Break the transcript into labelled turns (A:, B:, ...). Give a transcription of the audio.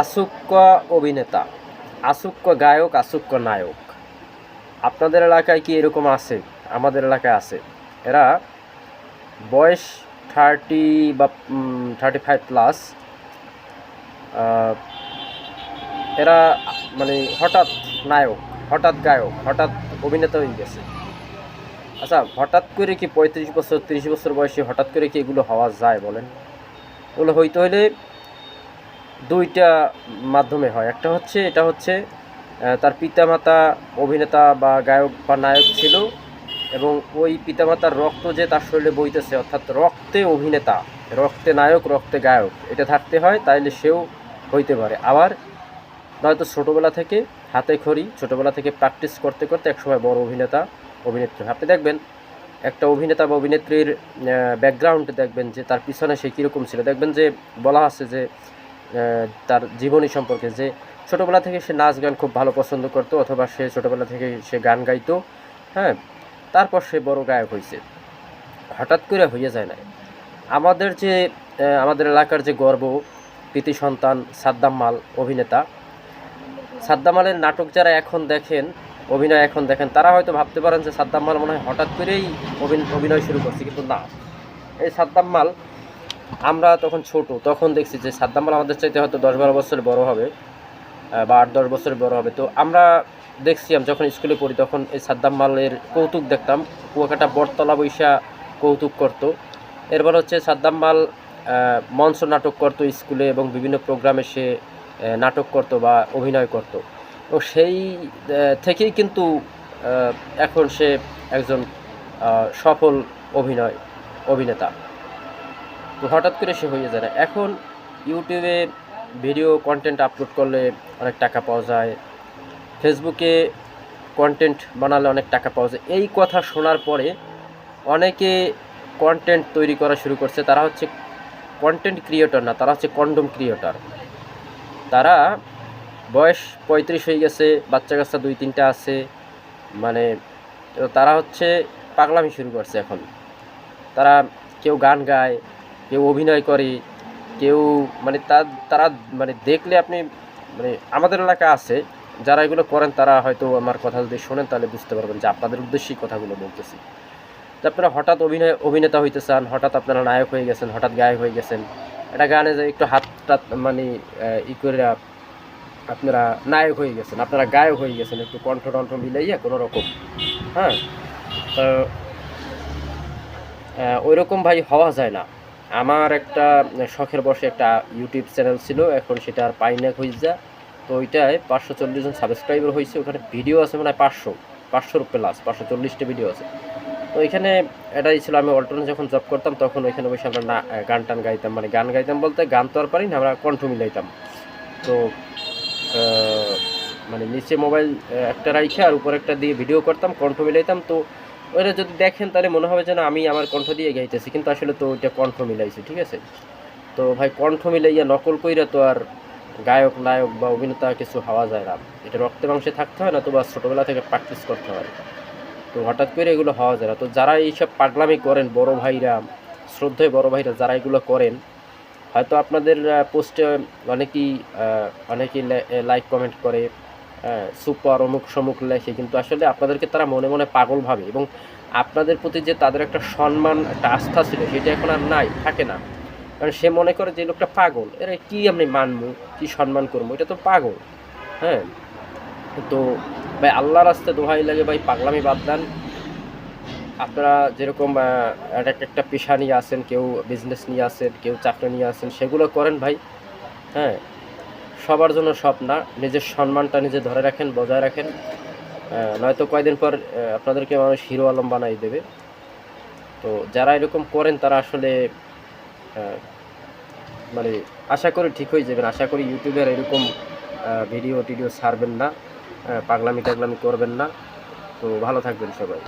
A: আসুক্য অভিনেতা আসুক্য গায়ক আসুক্য নায়ক। আপনাদের এলাকায় কি এরকম আছে? আমাদের এলাকায় আছে। এরা বয়স থার্টি বা থার্টি ফাইভ প্লাস। এরা মানে হঠাৎ নায়ক, হঠাৎ গায়ক, হঠাৎ অভিনেতা হয়ে গেছে। আচ্ছা হঠাৎ করে কি পঁয়ত্রিশ বছর, তিরিশ বছর বয়সে হঠাৎ করে কি এগুলো হওয়া যায় বলেন? এগুলো হইতে হলে দুইটা মাধ্যমে হয়। একটা হচ্ছে, এটা হচ্ছে তার পিতামাতা অভিনেতা বা গায়ক বা নায়ক ছিল এবং ওই পিতামাতার রক্ত যে তার শরীরে বইতেছে, অর্থাৎ রক্তে অভিনেতা, রক্তে নায়ক, রক্তে গায়ক, এটা থাকতে হয়, তাইলে সেও হইতে পারে। আবার নয়তো ছোটোবেলা থেকে হাতে খড়ি, ছোটোবেলা থেকে প্র্যাকটিস করতে করতে একসময় বড় অভিনেতা, অভিনেত্রী। আপনি দেখবেন, একটা অভিনেতা বা অভিনেত্রীর ব্যাকগ্রাউন্ড দেখবেন যে তার পিছনে সে কীরকম ছিল। দেখবেন যে বলা আছে যে তার জীবনী সম্পর্কে যে ছোটোবেলা থেকে সে নাচ গান খুব ভালো পছন্দ করতো অথবা সে ছোটোবেলা থেকে সে গান গাইতো হ্যাঁ তারপর সে বড় গায়ক হয়েছে হঠাৎ করে হয়ে যায় না আমাদের যে আমাদের এলাকার যে গর্ব কৃতি সন্তান সাদ্দাম মাল অভিনেতা, সাদ্দাম মালের নাটক যারা এখন দেখেন, অভিনয় এখন দেখেন, তারা হয়তো ভাবতে পারেন যে সাদ্দাম মাল মনে হয় হঠাৎ করেই অভিন- অভিনয় শুরু করছে, কিন্তু না। এই সাদ্দাম মাল আমরা তখন ছোট, তখন দেখছি যে সাদ্দাম আমাদের চাইতে হয়তো দশ বারো বছর বড় হবে বা আট দশ বছর বড় হবে। তো আমরা দেখছিলাম যখন স্কুলে পড়ি, তখন এই সাদ্দাম মালের কৌতুক দেখতাম। কুয়াকাটা বটতলা বৈশা কৌতুক করতো। এরপর হচ্ছে সাদ্দাম মাল মঞ্চ নাটক করতো স্কুলে এবং বিভিন্ন প্রোগ্রামে সে নাটক করতো বা অভিনয় করতো। তো সেই থেকেই কিন্তু এখন সে একজন সফল অভিনয়, অভিনেতা। হঠাৎ করে সে হয়ে যায় না। এখন ইউটিউবে ভিডিও কন্টেন্ট আপলোড করলে অনেক টাকা পাওয়া যায়। ফেসবুকে কন্টেন্ট বানালে অনেক টাকা পাওয়া যায়। এই কথা শোনার পরে অনেকে কন্টেন্ট তৈরি করা শুরু করছে। তারা হচ্ছে কন্টেন্ট ক্রিয়েটর না, তারা হচ্ছে কন্ডম ক্রিয়েটর তারা বয়স পঁয়ত্রিশ হয়ে গেছে, বাচ্চা কাচ্চা দুই, তিনটা আছে মানে তারা হচ্ছে পাগলামি শুরু করছে এখন। তারা কেউ গান গায় কেউ অভিনয় করে, কেউ মানে তার তারা মানে দেখলে আপনি মানে আমাদের এলাকা আছে, যারা এগুলো করেন তারা হয়তো আমার কথা যদি শোনেন তাহলে বুঝতে পারবেন যে আপনাদের উদ্দেশ্যেই কথাগুলো বলতেছি। তো আপনারা হঠাৎ অভিনয়, অভিনেতা হইতে চান, হঠাৎ আপনারা নায়ক হয়ে গেছেন, হঠাৎ গায়ক হয়ে গেছেন এটা গানে যে একটু হাত, টাত মানে ই করে আপনারা নায়ক হয়ে গেছেন, আপনারা গায়ক হয়ে গেছেন, একটু কণ্ঠ টণ্ঠ মিলাইয়া কোনো রকম হ্যাঁ? তো ওই রকম ভাই হওয়া যায় না। আমার একটা শখের বসে একটা ইউটিউব চ্যানেল ছিল, এখন সেটা আর পাই না হইজা তো ওইটায় পাঁচশো চল্লিশ জন সাবস্ক্রাইবার হয়েছে, ওখানে ভিডিও আছে মানে পাঁচশো, পাঁচশোর প্লাস পাঁচশো চল্লিশটা ভিডিও আছে। তো এখানে এটাই ছিল, আমি অল্টনে যখন জব করতাম, তখন ওইখানে বসে আমরা না গান টান গাইতাম মানে গান গাইতাম বলতে গান তো আর পারি না, আমরা কণ্ঠ মিলাইতাম। তো মানে নিচে মোবাইল একটা রাইখে আর উপর একটা দিয়ে ভিডিও করতাম, কণ্ঠ মিলাইতাম। তো ওইটা যদি দেখেন তাহলে মনে হবে যেন আমি আমার কণ্ঠ দিয়ে গাইতেছি, কিন্তু আসলে তো ওইটা কণ্ঠ মিলাইছি, ঠিক আছে? তো ভাই, কণ্ঠ মিলাইয়া নকল কইরা তো আর গায়ক, নায়ক বা অভিনেতা কিছু হওয়া যায় না। এটা রক্তে মাংসে থাকতে হয় না, তো বা ছোটোবেলা থেকে প্র্যাকটিস করতে হয়। তো হঠাৎ করে এগুলো হওয়া যায় না। তো যারা এইসব পাগলামি করেন, বড় ভাইরা, শ্রদ্ধায় বড় ভাইরা যারা এগুলো করেন, হয়তো আপনাদের পোস্টে অনেকেই অনেকেই লাইক কমেন্ট করে। সুপার অমুক সমুক লেখে, কিন্তু আসলে আপনাদেরকে তারা মনে মনে পাগল ভাবে এবং আপনাদের প্রতি যে তাদের একটা সম্মান, একটা আস্থা ছিল, সেটা এখন আর নাই, থাকে না। কারণ সে মনে করে যে লোকটা পাগল, এরা কি আমি মানবো, কি সম্মান করব? এটা তো পাগল। হ্যাঁ? তো ভাই আল্লাহ রাস্তে দোহাই লাগে ভাই, পাগলামি বাদ দেন। আপনারা যেরকম একটা একটা পেশা নিয়ে আসেন কেউ বিজনেস নিয়ে আসেন কেউ চাকরি নিয়ে আসেন সেগুলো করেন ভাই। হ্যাঁ? সবার জন্য সব না, নিজের সম্মানটা নিজে ধরে রাখেন, বজায় রাখেন। নয়তো কয়দিন পর আপনাদেরকে মানুষ হিরো আলম বানাই দেবে। তো যারা এরকম করেন, তারা আসলে মানে আশা করি ঠিক হয়ে যাবেন। আশা করি ইউটিউবের এরকম ভিডিও টিডিও ছাড়বেন না পাগলামি টাগলামি করবেন না। তো ভালো থাকবেন সবাই।